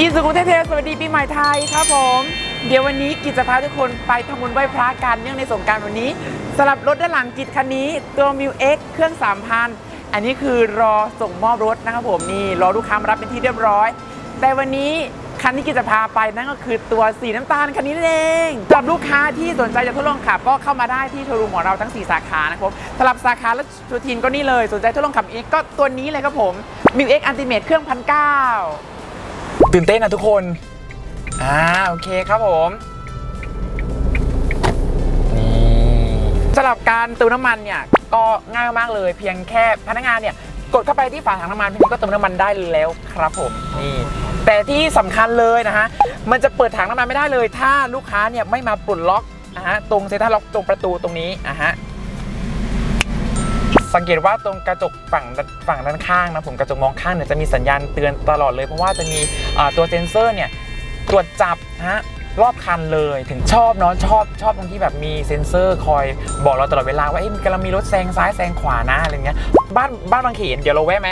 อีสุกุเทเทสวัสดีปีใหม่ไทยครับผม เดี๋ยววันนี้กิจจะพาทุกคนไปทำบุญไหว้พระกันเนื่องในสงการวันนี้สำหรับรถด้านหลังกิจคันนี้ตัวมิวเอ็กเครื่อง3,000อันนี้คือรอส่งมอบรถนะครับผมนี่รอลูกค้ามารับเป็นที่เรียบร้อย แต่วันนี้คันที่กิจจะพาไปนั่นก็คือตัวสีน้ำตาลคันนี้นั่นเองสำหรับลูกค้าที่สนใจจะทดลองขับก็เข้ามาได้ที่โชว์รูมของเราทั้ง 4 สาขานะครับสำหรับสาขาและชูทินก็นี่เลย สนใจทดลองขับอ็กก็ตัวนี้เลยครับผมมิวเอ็กอันติเมทเครื่องพันเก้า ตื่นเต้นนะทุกคน อ่าโอเคครับผมนี่สำหรับการเติมน้ำมันเนี่ยก็ง่ายมากเลย เพียงแค่พนักงานเนี่ยกดเข้าไปที่ฝาถังน้ำมันเพียงนี้ก็เติมน้ำมันได้แล้วครับผมนี่แต่ที่สำคัญเลยนะฮะมันจะเปิดถังน้ำมันไม่ได้เลย ถ้าลูกค้าเนี่ยไม่มาปลดล็อกนะฮะตรงเซ็นทรัลล็อกตรงประตูตรงนี้อะฮะ สังเกตว่าตรงกระจกฝั่งฝั่งด้านข้างนะผมกระจกมองข้างเนี่ยจะมีสัญญาณเตือนตลอดเลย เพราะว่าจะมีตัวเซ็นเซอร์เนี่ยตรวจจับฮะรอบคันเลยถึงชอบเนาะชอบชอบตรงที่แบบมีเซ็นเซอร์คอยบอกเราตลอดเวลาว่าเอ้ยกำลังมีรถแซงซ้ายแซงขวานะอะไรเงี้ยบ้านบ้านบางเขนเดี๋ยวเราแวะไหม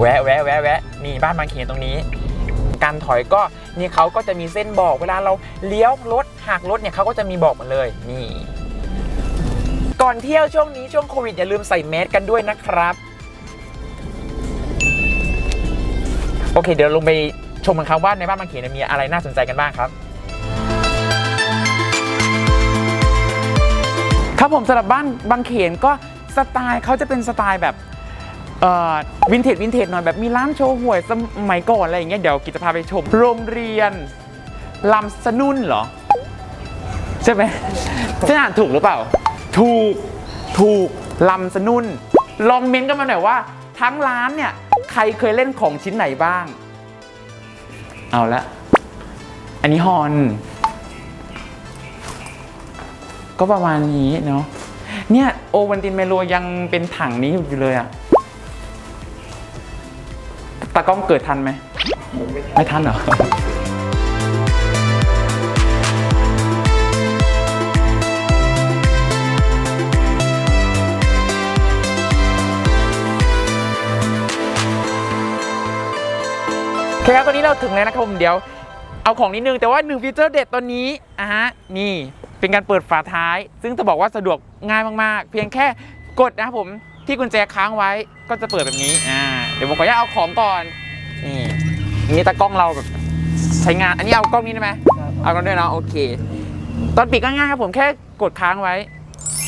แวะแวะแวะแวะนี่บ้านบางเขนตรงนี้ การถอยก็นี่เขาก็จะมีเส้นบอกเวลาเราเลี้ยวรถหักรถเนี่ยเขาก็จะมีบอกมาเลยนี่ ก่อนเที่ยวช่วงนี้ช่วงโควิดอย่าลืมใส่แมสกันด้วยนะครับ โอเค เดี๋ยวลงไปชมกันครับว่าในบ้านบางเขนมีอะไรน่าสนใจกันบ้างครับครับผมสำหรับบ้านบางเขนก็สไตล์เขาจะเป็นสไตล์แบบเอ่อวินเทจวินเทจหน่อยแบบมีร้านโชว์หวยสมัยก่อนอะไรอย่างเงี้ยเดี๋ยวกิจจะพาไปชม โรงเรียนลำสนุนเหรอ ใช่ไหมฉันอ่านถูกหรือเปล่า ถูก ถูกลำสนุนลองเม้นต์กันมาหน่อยว่า ทั้งร้านเนี่ย ใครเคยเล่นของชิ้นไหนบ้าง เอาละ อันนี้ฮอน ก็ประมาณนี้เนาะ เนี่ยโอวันตินเมโลยังเป็นถังนี้อยู่เลยอะตากล้องเกิดทันไหม ไม่ทันเหรอ คครับตอนนี้เราถึงแล้วนะครับผมเดี๋ยว เอาของนิดนึงแต่ว่าหนึ่งฟีเจอร์เด็ดตอนนี้อะฮะนี่เป็นการเปิดฝาท้าย ซึ่งจะบอกว่าสะดวกง่ายมากๆ เพียงแค่กดนะครับผมที่กุญแจค้างไว้ก็จะเปิดแบบนี้อ่าเดี๋ยวผมขออนุญาตเอาของก่อนนี่นี่ตากล้องเราแบบใช้งาน อันนี้เอากล้องนี้ได้ไหมเอากล้องด้วยเนาะโอเค ตอนปิดก็ง่ายครับผมแค่กดค้างไว้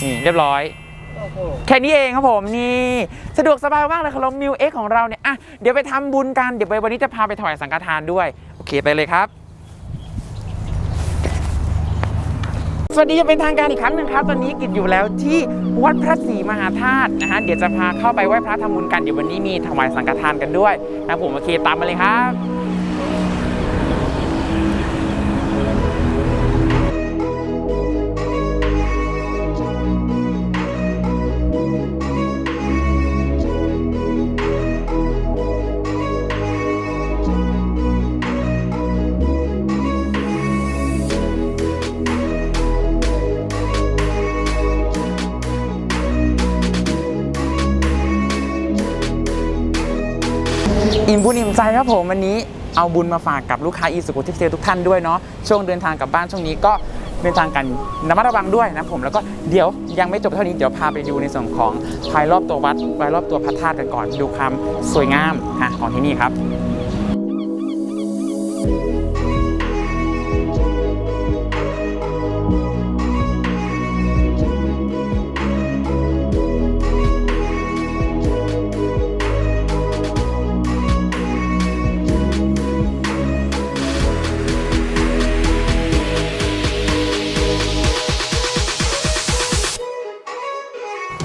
นี่เรียบร้อย แค่นี้เองครับผมนี่สะดวกสบายมากเลยครับมิวเอ็กของเราเนี่ยอะเดี๋ยวไปทำบุญกันเดี๋ยวไปวันนี้จะพาไปถวายสังฆทานด้วย โอเคไปเลยครับ สวัสดีจะเป็นทางการอีกครั้งหนึ่งครับ ตอนนี้กิจอยู่แล้วที่วัดพระศรีมหาธาตุนะฮะเดี๋ยวจะพาเข้าไปไหว้พระทำบุญกันเดี๋ยววันนี้มีถวายสังฆทานกันด้วยนะผมโอเคตามมาเลยครับ อิ่มบุญอิ่มใจครับผมวันนี้เอาบุญมาฝากกับลูกค้าอีสุกุทิพเซลทุกท่านด้วยเนาะช่วงเดินทางกลับบ้านช่วงนี้ก็เดินทางกันระมัดระวังด้วยนะผมแล้วก็เดี๋ยวยังไม่จบเท่านี้เดี๋ยวพาไปดูในส่วนของภายรอบตัววัดภายรอบตัวพระธาตุกันก่อนดูความสวยงามของที่นี่ครับ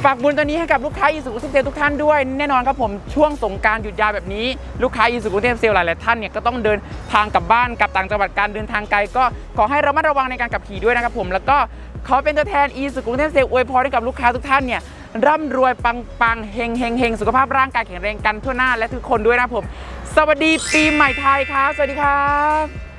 ฝากบุญตัวนี้ให้กับลูกค้าอีสุกุเทพทุกท่านด้วย แน่นอนครับผมช่วงสงการหยุดยาวแบบนี้ลูกค้าอีสุกุเทพเซลหลายๆท่านเนี่ยก็ต้องเดินทางกลับบ้านกลับต่างจังหวัดการเดินทางไกลก็ขอให้ระมัดระวังในการขับขี่ด้วยนะครับผมแล้วก็ขอเป็นตัวแทนอีสุกุเทพเซลอวยพรให้กับลูกค้าทุกท่านเนี่ยร่ำรวยปังปังเฮงเฮงเฮงสุขภาพร่างกายแข็งแรงกันทั่วหน้าและทุกคนด้วยนะครับผม สวัสดีปีใหม่ไทยครับ สวัสดีครับ